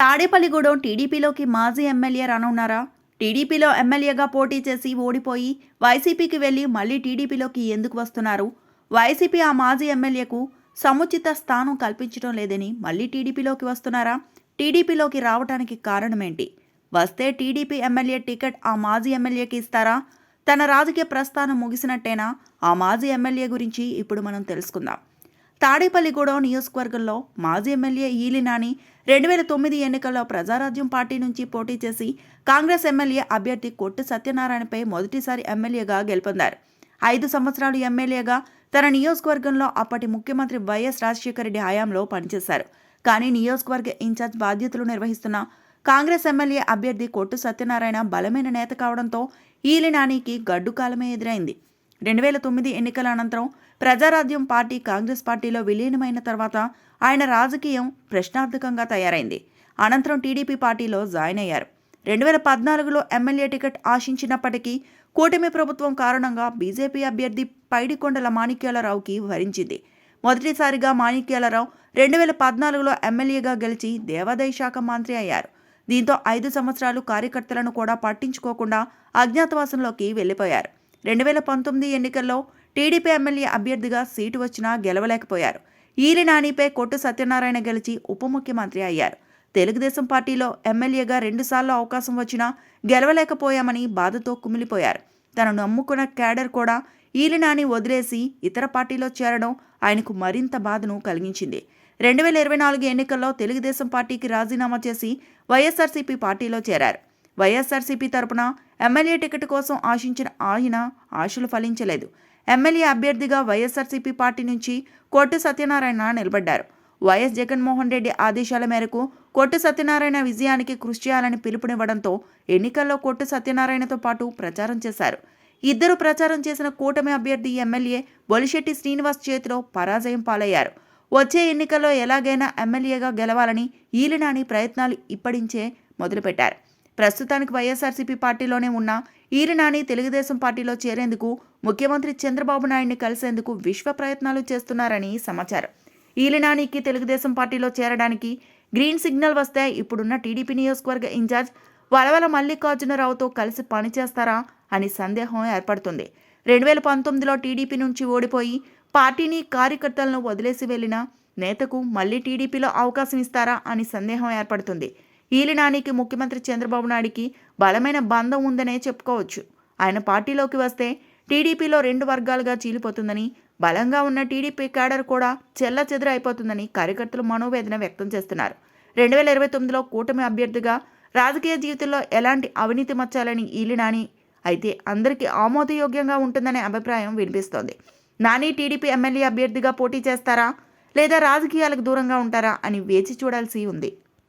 తాడేపల్లిగూడెం టీడీపీలోకి మాజీ ఎమ్మెల్యే రానున్నారా? టీడీపీలో ఎమ్మెల్యేగా పోటీ చేసి ఓడిపోయి వైసీపీకి వెళ్ళి మళ్ళీ టీడీపీలోకి ఎందుకు వస్తున్నారు? వైసీపీ ఆ మాజీ ఎమ్మెల్యేకు సముచిత స్థానం కల్పించడం లేదని మళ్ళీ టీడీపీలోకి వస్తున్నారా? టీడీపీలోకి రావడానికి కారణమేంటి? వస్తే టీడీపీ ఎమ్మెల్యే టికెట్ ఆ మాజీ ఎమ్మెల్యేకి ఇస్తారా? తన రాజకీయ ప్రస్థానం ముగిసినట్టేనా? ఆ మాజీ ఎమ్మెల్యే గురించి ఇప్పుడు మనం తెలుసుకుందాం. తాడేపల్లిగూడెం నియోజకవర్గంలో మాజీ ఎమ్మెల్యే ఈలినాని రెండు వేల తొమ్మిది ఎన్నికల్లో ప్రజారాజ్యం పార్టీ నుంచి పోటీ చేసి కాంగ్రెస్ ఎమ్మెల్యే అభ్యర్థి కొట్టు సత్యనారాయణపై మొదటిసారి ఎమ్మెల్యేగా గెలుపొందారు. ఐదు సంవత్సరాలు ఎమ్మెల్యేగా తన నియోజకవర్గంలో అప్పటి ముఖ్యమంత్రి వైఎస్ రాజశేఖర రెడ్డి హయాంలో పనిచేశారు. కానీ నియోజకవర్గ ఇన్ఛార్జ్ బాధ్యతలు నిర్వహిస్తున్న కాంగ్రెస్ ఎమ్మెల్యే అభ్యర్థి కొట్టు సత్యనారాయణ బలమైన నేత కావడంతో ఈలినానికి గడ్డుకాలమే గడ్డు కాలమే ఎదురైంది. రెండు వేల తొమ్మిది ఎన్నికల అనంతరం ప్రజారాజ్యం పార్టీ కాంగ్రెస్ పార్టీలో విలీనమైన తర్వాత ఆయన రాజకీయం ప్రశ్నార్థకంగా తయారైంది. అనంతరం టీడీపీ పార్టీలో జాయిన్ అయ్యారు. రెండు వేల పద్నాలుగులో ఎమ్మెల్యే టికెట్ ఆశించినప్పటికీ కూటమి ప్రభుత్వం కారణంగా బీజేపీ అభ్యర్థి పైడికొండల మాణిక్యాలరావుకి వరించింది. మొదటిసారిగా మాణిక్యాలరావు రెండు వేల పద్నాలుగులో ఎమ్మెల్యేగా గెలిచి దేవాదాయ శాఖ మంత్రి అయ్యారు. దీంతో ఐదు సంవత్సరాలు కార్యకర్తలను కూడా పట్టించుకోకుండా అజ్ఞాతవాసంలోకి వెళ్ళిపోయారు. రెండు వేల పంతొమ్మిది ఎన్నికల్లో టీడీపీ ఎమ్మెల్యే అభ్యర్థిగా సీటు వచ్చినా గెలవలేకపోయారు. ఈలినానిపై కొట్టు సత్యనారాయణ గెలిచి ఉప ముఖ్యమంత్రి అయ్యారు. తెలుగుదేశం పార్టీలో ఎమ్మెల్యేగా రెండుసార్లు అవకాశం వచ్చినా గెలవలేకపోయామని బాధతో కుమిలిపోయారు. తనను నమ్ముకున్న క్యాడర్ కూడా ఈలినాని వదిలేసి ఇతర పార్టీలో చేరడం ఆయనకు మరింత బాధను కలిగించింది. రెండు వేల ఇరవై నాలుగు ఎన్నికల్లో తెలుగుదేశం పార్టీకి రాజీనామా చేసి వైఎస్ఆర్సీపీ పార్టీలో చేరారు. వైఎస్ఆర్సీపీ తరపున ఎమ్మెల్యే టికెట్ కోసం ఆశించిన ఆయన ఆశలు ఫలించలేదు. ఎమ్మెల్యే అభ్యర్థిగా వైఎస్ఆర్సీపీ పార్టీ నుంచి కొట్టు సత్యనారాయణ నిలబడ్డారు. వైఎస్ జగన్మోహన్ రెడ్డి ఆదేశాల మేరకు కొట్టు సత్యనారాయణ విజయానికి కృషి చేయాలని పిలుపునివ్వడంతో ఎన్నికల్లో కొట్టు సత్యనారాయణతో పాటు ప్రచారం చేశారు. ఇద్దరు ప్రచారం చేసిన కూటమి అభ్యర్థి ఎమ్మెల్యే బొలిశెట్టి శ్రీనివాస్ చేతిలో పరాజయం పాలయ్యారు. వచ్చే ఎన్నికల్లో ఎలాగైనా ఎమ్మెల్యేగా గెలవాలని ఈలినాని ప్రయత్నాలు ఇప్పటించే మొదలుపెట్టారు. ప్రస్తుతానికి వైఎస్ఆర్సీపీ పార్టీలోనే ఉన్న ఈరినాని తెలుగుదేశం పార్టీలో చేరేందుకు ముఖ్యమంత్రి చంద్రబాబు నాయుడిని కలిసేందుకు విశ్వ ప్రయత్నాలు చేస్తున్నారని సమాచారం. ఈలినానికి తెలుగుదేశం పార్టీలో చేరడానికి గ్రీన్ సిగ్నల్ వస్తే ఇప్పుడున్న టీడీపీ నియోజకవర్గ ఇన్ఛార్జ్ వలవల మల్లికార్జునరావుతో కలిసి పనిచేస్తారా అని సందేహం ఏర్పడుతుంది. రెండు వేల పంతొమ్మిదిలో టీడీపీ నుంచి ఓడిపోయి పార్టీని కార్యకర్తలను వదిలేసి వెళ్ళిన నేతకు మళ్ళీ టీడీపీలో అవకాశం ఇస్తారా అని సందేహం ఏర్పడుతుంది. ఈలినానికి ముఖ్యమంత్రి చంద్రబాబు నాయుడికి బలమైన బంధం ఉందనే చెప్పుకోవచ్చు. ఆయన పార్టీలోకి వస్తే టీడీపీలో రెండు వర్గాలుగా చీలిపోతుందని బలంగా ఉన్న టీడీపీ కేడర్ కూడా చెల్ల అయిపోతుందని కార్యకర్తలు మనోవేదన వ్యక్తం చేస్తున్నారు. రెండు వేల ఇరవై తొమ్మిదిలో కూటమి అభ్యర్థిగా రాజకీయ జీవితంలో ఎలాంటి అవినీతి మచ్చాలని ఈలినాని అయితే అందరికీ ఆమోదయోగ్యంగా ఉంటుందనే అభిప్రాయం వినిపిస్తోంది. నాని టీడీపీ ఎమ్మెల్యే అభ్యర్థిగా పోటీ చేస్తారా? లేదా రాజకీయాలకు దూరంగా ఉంటారా? అని వేచి చూడాల్సి ఉంది.